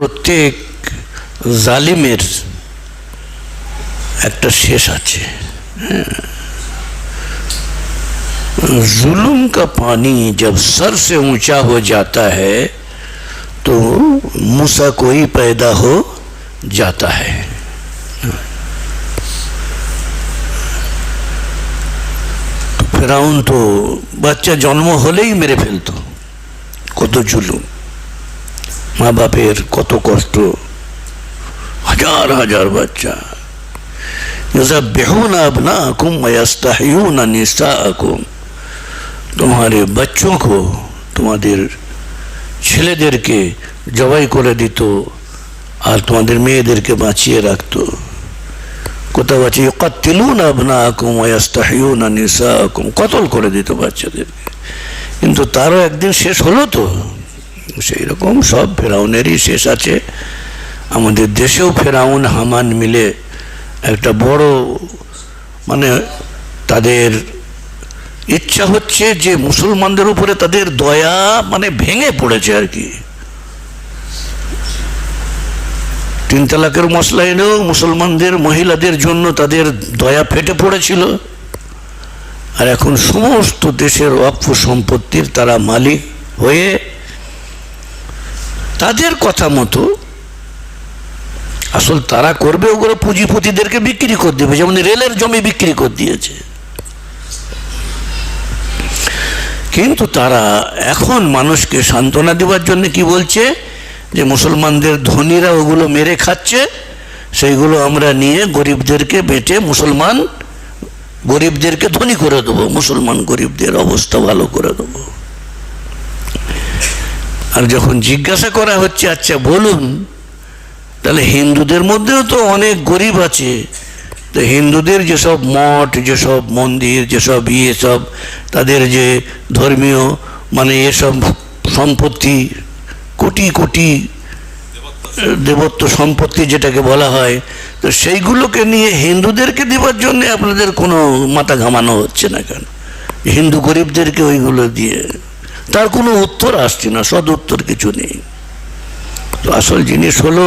প্রত্যেক জালিমের একটা শেষ আছে হ্যাঁ। जुल्म का पानी जब सर से ऊंचा हो जाता है तो मूसा कोई पैदा हो जाता है তো ফেরাউন তো বাচ্চা জন্ম হলেই মেরে ফেলতো কত জুলুম মা বাপের কত কষ্ট। হাজার হাজার বাচ্চা। يذبحون ابناءكم ويستحيون نساءكم তোমার বাচ্চোं তোমাদের ছেলেদেরকে জবাই করে দিত আর তোমাদের মেয়েদেরকে বাঁচিয়ে রাখত। কোথাও আছে ইকাত্তিলুন আবনাকুম ওয়াস্তাহিউন আকুম কতল করে দিত বাচ্চাদেরকে। কিন্তু তারও একদিন শেষ হলো তো। সেই রকম সব ফেরাউনেরই শেষ আছে। আমাদের দেশেও ফেরাউন, হামান মিলে একটা বড় মানে তাদের ইচ্ছা হচ্ছে যে মুসলমানদের উপরে তাদের দয়া মানে ভেঙে পড়েছে আর কি। তিন তালাকের মশলা এনেও মুসলমানদের, মহিলাদের জন্য তাদের দয়া ফেটে পড়েছিল। আর এখন সমস্ত দেশের অক্ষ সম্পত্তির তারা মালিক হয়ে তাদের কথা মতো আসল তারা করবে ওগুলো পুঁজিপতিদেরকে বিক্রি করে দেবে, যেমন রেলের জমি বিক্রি করে দিয়েছে। কিন্তু তারা এখন মানুষকে সান্ত্বনা দেওয়ার জন্য কি বলছে? যে মুসলমানদের ধনীরা ওগুলো মেরে খাচ্ছে, সেইগুলো আমরা নিয়ে গরিবদেরকে বেটে মুসলমান গরিবদেরকে ধনী করে দেবো, মুসলমান গরিবদের অবস্থা ভালো করে দেবো। আর যখন জিজ্ঞাসা করা হচ্ছে আচ্ছা বলুন, তাহলে হিন্দুদের মধ্যেও তো অনেক গরিব আছে। তো হিন্দুদের যেসব মঠ, যেসব মন্দির, যেসব ইয়ে সব, তাদের যে ধর্মীয় মানে এসব সম্পত্তি, কোটি কোটি, দেবত্ব সম্পত্তি যেটাকে বলা হয়, তো সেইগুলোকে নিয়ে হিন্দুদেরকে দেওয়ার জন্য আপনাদের কোনো মাথা ঘামানো হচ্ছে না কেন? হিন্দু গরিবদেরকে ওইগুলো দিয়ে। তার কোনো উত্তর আসছে না, সদ উত্তর কিছু নেই। তো আসল জিনিস হলো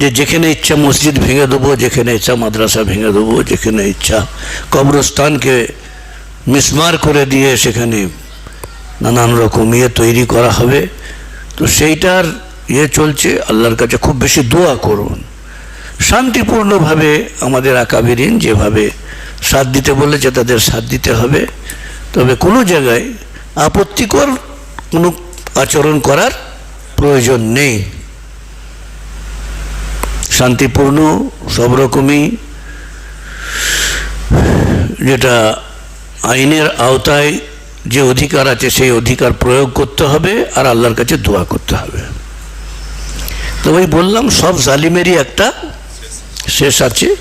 যে যেখানে ইচ্ছা মসজিদ ভেঙে দেবো, যেখানে ইচ্ছা মাদ্রাসা ভেঙে দেবো, যেখানে ইচ্ছা কবরস্থানকে মিসমার করে দিয়ে সেখানে নানান রকম ইয়ে তৈরি করা হবে। তো সেইটার ইয়ে চলছে, আল্লাহর কাছে খুব বেশি দোয়া করুন। শান্তিপূর্ণভাবে আমাদের আকাবিরিন যেভাবে সাথ দিতে বলেছে, তাদের সাথ দিতে হবে। তবে কোনো জায়গায় আপত্তিকর কোনো আচরণ করার প্রয়োজন নেই। শান্তিপূর্ণ সব রকমই, যেটা আইনের আওতায় যে অধিকার আছে সেই অধিকার প্রয়োগ করতে হবে আর আল্লাহর কাছে দোয়া করতে হবে। তো ওই বললাম, সব জালিমেরই একটা শেষ আছে।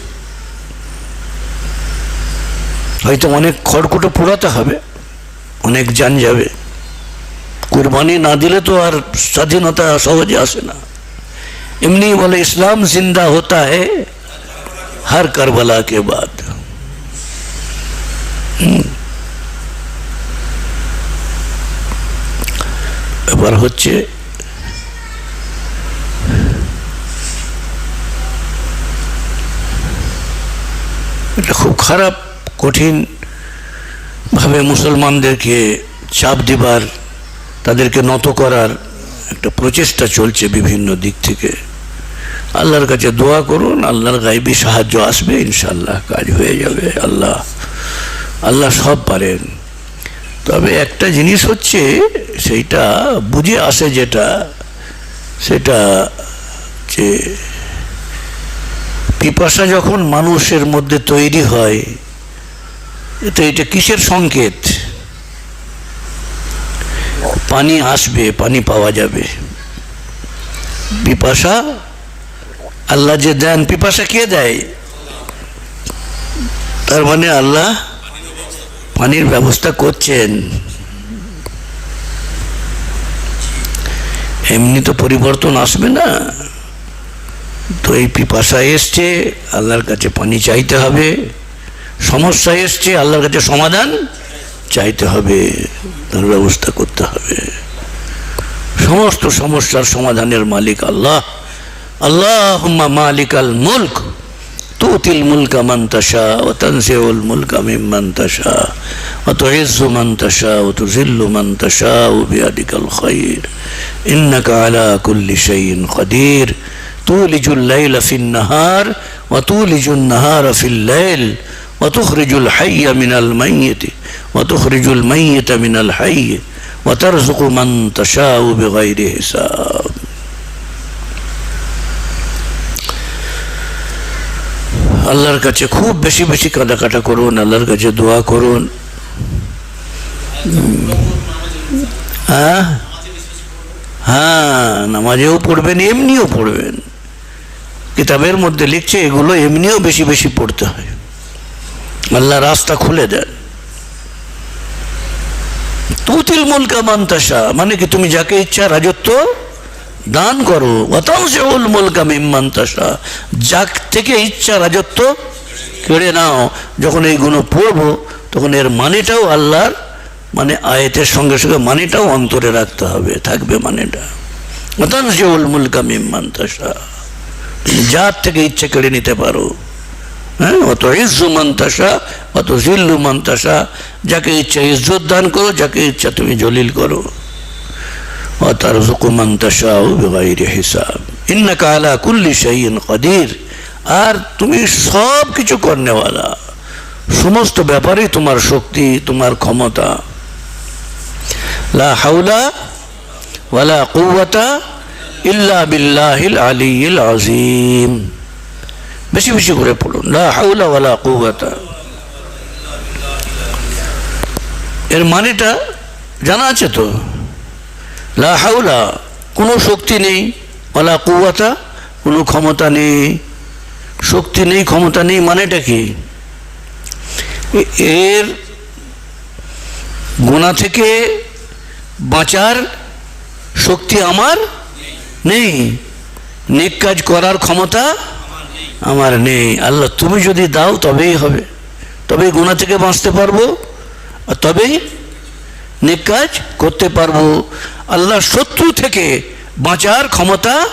হয়তো অনেক খড়কুটো পোড়াতে হবে। অনেক যান যাবে কুরবানি না দিলে তো আর স্বাধীনতা সহজে আসে না এমনি বলে ইসলাম জিন্দা होता है हर करबला के बाद এবার হচ্ছে এটা খুব খারাপ কঠিন ভাবে মুসলমানদেরকে চাপ দিবার, তাদেরকে নত করার একটা প্রচেষ্টা চলছে বিভিন্ন দিক থেকে। আল্লাহর কাছে দোয়া করুন, আল্লাহর গাইবি সাহায্য আসবে ইনশাল্লাহ কাজ হয়ে যাবে, আল্লাহ আল্লাহ সব পারেন। তবে একটা জিনিস হচ্ছে, সেইটা বুঝে আসে যেটা, সেটা যে পিপাসা যখন মানুষের মধ্যে তৈরি হয় তো এটা কিসের সংকেত? পানি আসবে, পানি পাওয়া যাবে। পিপাসা? আল্লাহ যে দেন, পিপাসা কে দেয়? তার মানে আল্লাহ পানির ব্যবস্থা করছেন। এমনি তো পরিবর্তন আসবে না। তো এই পিপাসা এসছে, আল্লাহর কাছে পানি চাইতে হবে। সমস্যা এসছে, আল্লাহর কাছে সমাধান চাইতে হবে, তার ব্যবস্থা করতে হবে। সমস্ত সমস্যার সমাধানের মালিক আল্লাহ। আল্লাহ মালিক আল মুলক, তুতিল মুলকা মান্তাসা ও তানসেউল মুলকা মিম মান্তাসা ও তুইজ্জু মান্তাসা ও তুজিল্লু মান্তাসা ও বিয়াদিকাল খৈর ইন্নাকা আলা কুল্লি শাইইন কদির তুলিজুল লাইলা ফিন নাহার, ওয়া তুলিজুন নাহারা ফিল লাইল। وتخرج الحي من الميت وتخرج الميت من الحي وترزق من تشاء بغير حساب আল্লাহর কাছে খুব বেশি বেশি কাটা করুন আল্লাহর কাছে দোয়া করুন হ্যাঁ হ্যাঁ নামাজেও পড়বেন এমনিও পড়বেন কিতাবের মধ্যে লিখছে এগুলো এমনিও বেশি বেশি পড়তে হয় আল্লাহ রাস্তা খুলে দেন। তুতিল মুলকা মান্তাসা মানে কি তুমি যাকে ইচ্ছা রাজত্ব দান করো। অতাংশউল মুলকা মিম্মান্তাসা যাক থেকে ইচ্ছা রাজত্ব কেড়ে নাও। যখন এইগুলো পড়ব তখন এর মানেটাও আল্লাহর মানে আয়তের সঙ্গে সঙ্গে মানেটাও অন্তরে রাখতে হবে, থাকবে মানেটা। অতাংশউল মুলকা মিম্মান্তাসা যার থেকে ইচ্ছে কেড়ে নিতে পারো। হ্যাঁ? অত ইজ্জু মন্তাসা, অত জিল্লু মন্তাসা। যাকে ইচ্ছা ইজ্জত দান করো, যাকে ইচ্ছা তুমি জলিল করো। অতার জুকুমন্তাসাও বেগাইরে হিসাব। ইন্না কালা কুল্লি শাহিন কদির। আর তুমি সব কিছু কর্নেওয়ালা। সমস্ত ব্যাপারেই তোমার শক্তি, তোমার ক্ষমতা। লা হাউলা ওয়ালা কুয়াতা ইল্লা বিল্লাহিল আলিল আজিম বেশি বেশি করে পড়ুন। লা হাউলা এর মানেটা জানা আছে তো? লা হাউলা কোনো শক্তি নেই। ওলা কুয়াতা কোনো ক্ষমতা নেই। শক্তি নেই, ক্ষমতা নেই মানেটা কি? এর গোনা থেকে বাঁচার শক্তি আমার নেই। নেক কাজ করার ক্ষমতা আমার নেই। আল্লাহ, তুমি যদি দাও, তবেই হবে। তবেই গোনা থেকে বাঁচতে পারব, আর তবেই নেক কাজ করতে পারব। আল্লাহ শত্রু থেকে বাঁচার ক্ষমতা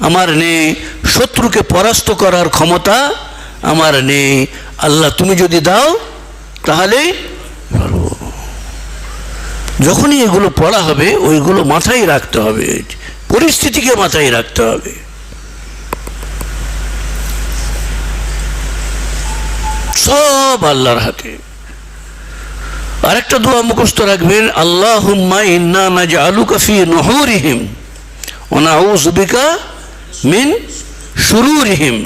আমার নেই। শত্রুকে পরাস্ত করার ক্ষমতা আমার নেই। আল্লাহ, তুমি যদি দাও পারব। যখনই এগুলো পড়া হবে, ওইগুলো মাথায় রাখতে হবে। পরিস্থিতিকে মাথায় রাখতে হবে। সব আল্লাহর হাতে। আরেকটা দোয়া মুখস্থ রাখবেন, আল্লাহুম্মা ইন্না নাজআলুকা ফি নুহুরিহিম ওয়া নাউযু বিকা মিন শুরুরিহিম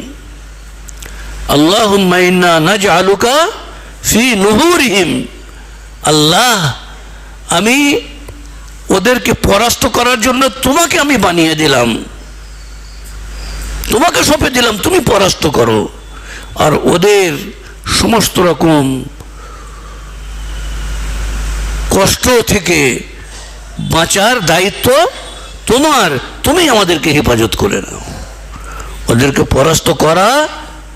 আল্লাহুম্মা ইন্না নাজআলুকা ফি নুহুরিহিম আল্লাহ, আমি ওদেরকে পরাস্ত করার জন্য তোমাকে আমি বানিয়ে দিলাম। তোমাকে সঁপে দিলাম, তুমি পরাস্ত করো। আর ওদের সমস্ত রকম কষ্ট থেকে বাঁচার দায়িত্ব তোমার। তুমি আমাদেরকে হেফাজত করে নাও। ওদেরকে পরাস্ত করা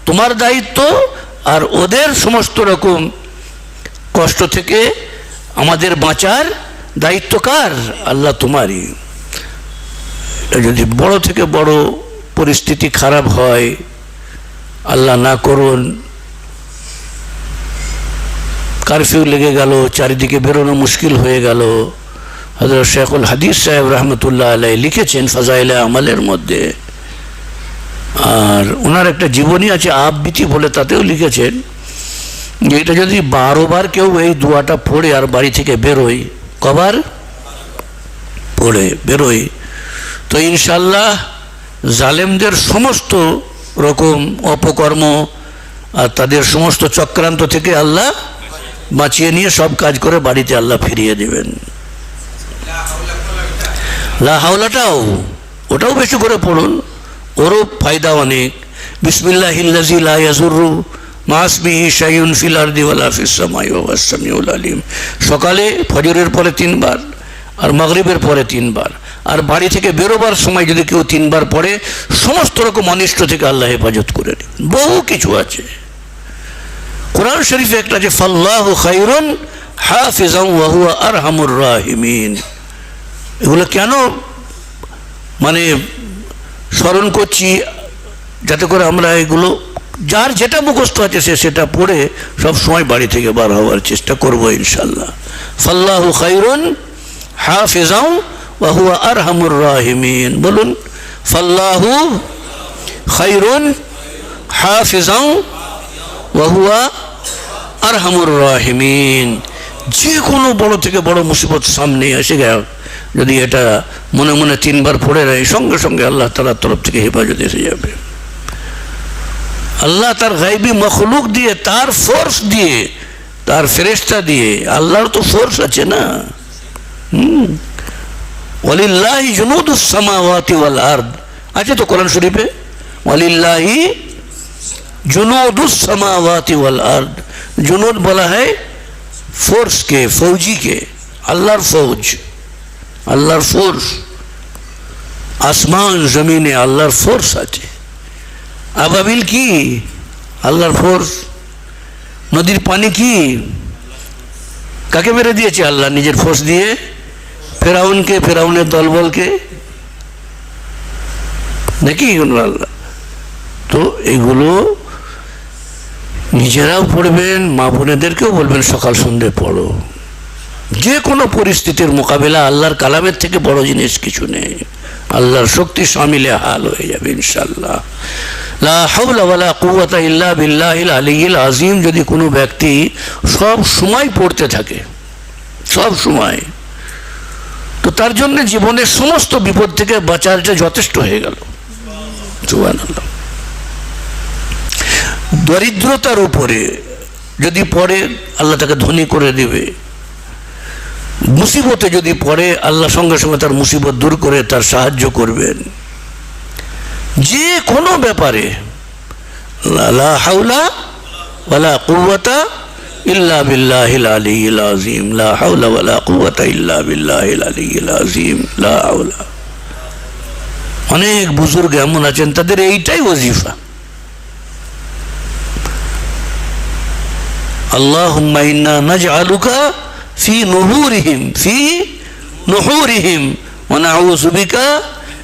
তোমার দায়িত্ব, আর ওদের সমস্ত রকম কষ্ট থেকে আমাদের বাঁচার দায়িত্ব কার? আল্লাহ তোমারই। যদি বড় থেকে বড় পরিস্থিতি খারাপ হয়, আল্লাহ না করুন। কারফিউ লেগে গেল, চারিদিকে বেরোনো মুশকিল হয়ে গেল। হজরত শেখুল হাদিস সাহেব রহমতুল্লাহ আলাই লিখেছেন ফাজাইলে আমলের মধ্যে। আর ওনার একটা জীবনী আছে আবৃত্তি বলে তাতেও লিখেছেন যে, এটা যদি বারো বার কেউ এই দুয়াটা পড়ে আর বাড়ি থেকে বেরোয়, কবার? পড়ে, বেরোয়। তো ইনশাল্লাহ জালেমদের সমস্ত রকম অপকর্ম আর তাদের সমস্ত চক্রান্ত থেকে আল্লাহ বাঁচিয়ে নিয়ে সব কাজ করে বাড়িতে আল্লাহ ফিরিয়ে দেবেন। লা হাওলাটাও, ওটাও বেশি করে পড়ুন। ওরও ফায়দা অনেক। বিসমিল্লাহিল্লাজি মাসবিহি শাইউন ফিল আরদি ওয়ালা ফিস সামাই ওয়া আলিম। সকালে ফজরের পরে তিনবার আর মাগরিবের পরে তিনবার। আর বাড়ি থেকে বেরোবার সময় যদি কেউ তিনবার পড়ে, সমস্ত রকম অনিষ্ট থেকে আল্লাহ হেফাজত করে বহু কিছু আছে। কোরআন শরীফে একটা যে ফাল্লাহু খাইরুন হাফিজাম ওয়া হুয়া আরহামুর রাহিমিন। এগুলো কেন মানে স্মরণ করছি, যাতে করে আমরা এগুলো যার যেটা মুখস্থ আছে সে সেটা পড়ে সব সময় বাড়ি থেকে বার হওয়ার চেষ্টা করব ইনশাল্লাহ ফাল্লাহু খাইরুন হাফিজাউ ওয়া আর হামুর রাহিমিন। বলুন, ফাল্লাহু খাইরুন হাফিজাউ ওয়া হুয়া আরহামুর রাহিমিন। যে কোনো বড় থেকে বড় মুসিবত সামনে এসে গেল। যদি এটা মনে মনে তিনবার পড়ে নেয়, সঙ্গে সঙ্গে আল্লাহ তালার তরফ থেকে হেফাজত এসে যাবে। আল্লাহ তার গাইবি মখলুক দিয়ে, তার ফোর্স দিয়ে, তার ফেরেস্তা দিয়ে, আল্লাহর তো ফোর্স আছে না। হুম। ওয়ালিল্লাহি জুনুদুস সামাওয়াতি ওয়াল আরদ। আছে তো কোরআন শরীফে? ওয়ালিল্লাহি জুনুদুস সামাওয়াতি ওয়াল আরদ জুনুদ বলা হয় ফোর্সকে ফৌজিকে আল্লাহর ফৌজ আল্লাহর ফোর্স আসমান জমিনে আল্লাহর ফোর্স আছে আবাবিল কি আল্লাহর ফোর্স নদীর পানি কি কাকে মেরে দিয়েছে আল্লাহ নিজের ফোর্স দিয়ে ফেরাউনকে ফেরাউনের দলবলকে নাকি এগুলো আল্লাহ তো এগুলো নিজেরাও পড়বেন, মা বোনেদেরকেও বলবেন, সকাল সন্ধে পড়ো। যে কোনো পরিস্থিতির মোকাবেলা আল্লাহর কালামের থেকে বড় জিনিস কিছু নেই। আল্লাহর শক্তি সামিলে হাল হয়ে যাবে ইনশাল্লাহ ইল্লা বিল্লাহিল আলিয়িল আজিম যদি কোনো ব্যক্তি সব সময় পড়তে থাকে, সব সময়, তো তার জন্য জীবনের সমস্ত বিপদ থেকে বাঁচারটা যথেষ্ট হয়ে গেল। সুবহানাল্লাহ। দরিদ্রতার উপরে যদি পড়ে, আল্লাহ তাকে ধনী করে দেবে। মুসিবতে যদি পড়ে, আল্লাহ সঙ্গে সঙ্গে তার মুসিবত দূর করে, তার সাহায্য করবেন। যে কোনো ব্যাপারে। ইল্লা লা ইল্লা লা অনেক বুজুর্গ এমন আছেন, তাদের এইটাই ওজিফা।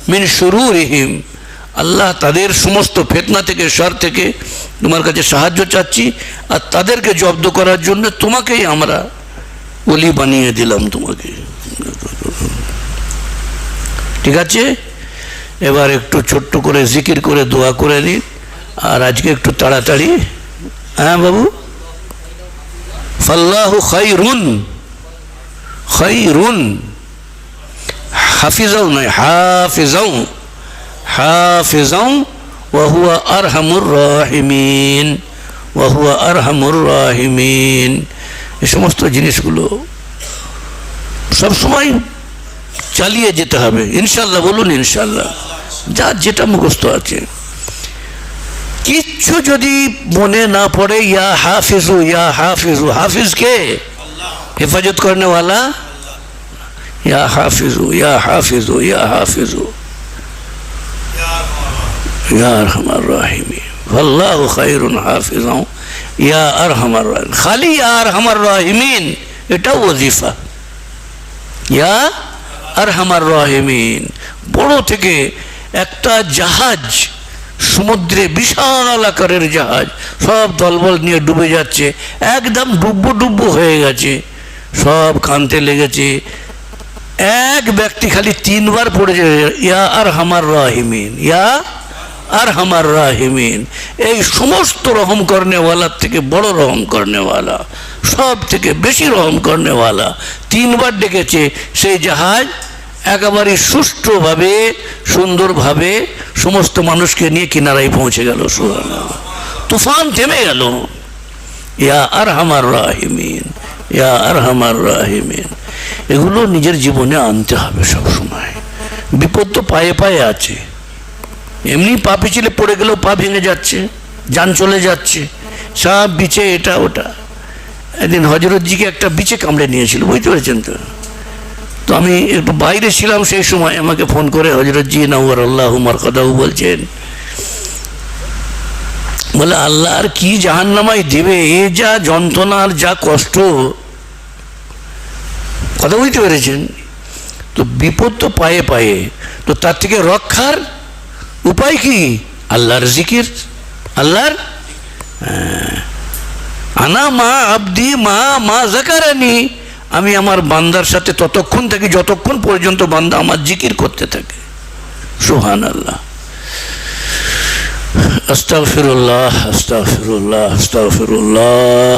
মিন আল্লাহ তাদের সমস্ত ফেতনা থেকে, শর থেকে তোমার কাছে সাহায্য চাচ্ছি আর তাদেরকে জব্দ করার জন্য তোমাকেই আমরা অলি বানিয়ে দিলাম তোমাকে। ঠিক আছে? এবার একটু ছোট্ট করে জিকির করে দোয়া করে নিন। আর আজকে একটু তাড়াতাড়ি। হ্যাঁ বাবু? ফাল্লাহু খাইরুন। খাইরুন। হাফিজাও নয় হাফিজাও হাফিজাও ওয়াহুয়া আরহামুর রাহিমিন। ওয়াহুয়া আরহামুর এই সমস্ত জিনিসগুলো সবসময় চালিয়ে যেতে হবে। ইনশাল্লাহ বলুন ইনশাল্লাহ যার যেটা মুখস্থ আছে। কিচ্ছু যদি মনে না পড়ে, ইয়া হাফিজু ইয়া হাফিজু, হাফিজ কে? হেফাজত করনে वाला ইয়া হাফিজু ইয়া হাফিজু ইয়া হাফিজু। ইয়া আরহামার রাহিমিন আল্লাহু খায়রুন হাফিজাও। ইয়া আরহামার রাহিম। খালি ইয়া আরহামার রাহিমিন, এটা ওজিফা। ইয়া আরহামার রাহিমিন। বড় থেকে একটা জাহাজ সমুদ্রে বিশাল আকারের জাহাজ সব দলবল নিয়ে ডুবে যাচ্ছে, একদম ডুব্বু ডুব্বো হয়ে গেছে। সব কানতে লেগেছে। এক ব্যক্তি খালি তিনবার পড়েছে, ইয়া আর হামার রাহিমিন, ইয়া আর হামার রাহিমিন। এই সমস্ত রহম করনেওয়ালার থেকে বড় রহম করনেওয়ালা, সব থেকে বেশি রহম করনেওয়ালা তিনবার ডেকেছে সেই জাহাজ। একেবারে সুষ্ঠুভাবে, সুন্দরভাবে সমস্ত মানুষকে নিয়ে কিনারায় পৌঁছে গেল। তুফান থেমে গেল। ইয়া আর হামার রাহিমিন, ইয়া আর হামার রাহিমিন। এগুলো নিজের জীবনে আনতে হবে সব সময় বিপদ তো পায়ে পায়ে আছে। এমনি পা পিছলে পড়ে গেলেও পা ভেঙে যাচ্ছে, যান চলে যাচ্ছে। সব বিচে এটা ওটা। একদিন হজরতজিকে একটা বিচে কামড়ে নিয়েছিল, বুঝতে পেরেছেন তো? তো আমি বাইরে ছিলাম সেই সময়, আমাকে ফোন করে হজরতজি নওয়ার আল্লাহ উমার কথাও বলছেন। বলে, আল্লাহ আর কি জাহান্নামায় দেবে? এ যা যন্ত্রণার যা কষ্ট। কথা বুঝতে পেরেছেন? তো বিপদ তো পায়ে পায়ে। তো তার থেকে রক্ষার উপায় কি? আল্লাহর জিকির, আল্লাহর হ্যাঁ। আনা মা আবদি মা মা জাকারানি। আমি আমার বান্দার সাথে ততক্ষণ থাকি যতক্ষণ পর্যন্ত বান্দা আমার জিকির করতে থাকে। সোহান আল্লাহ আস্তাফিরুল্লাহ আস্তাফিরুল্লাহ আস্তাগফিরুল্লাহ।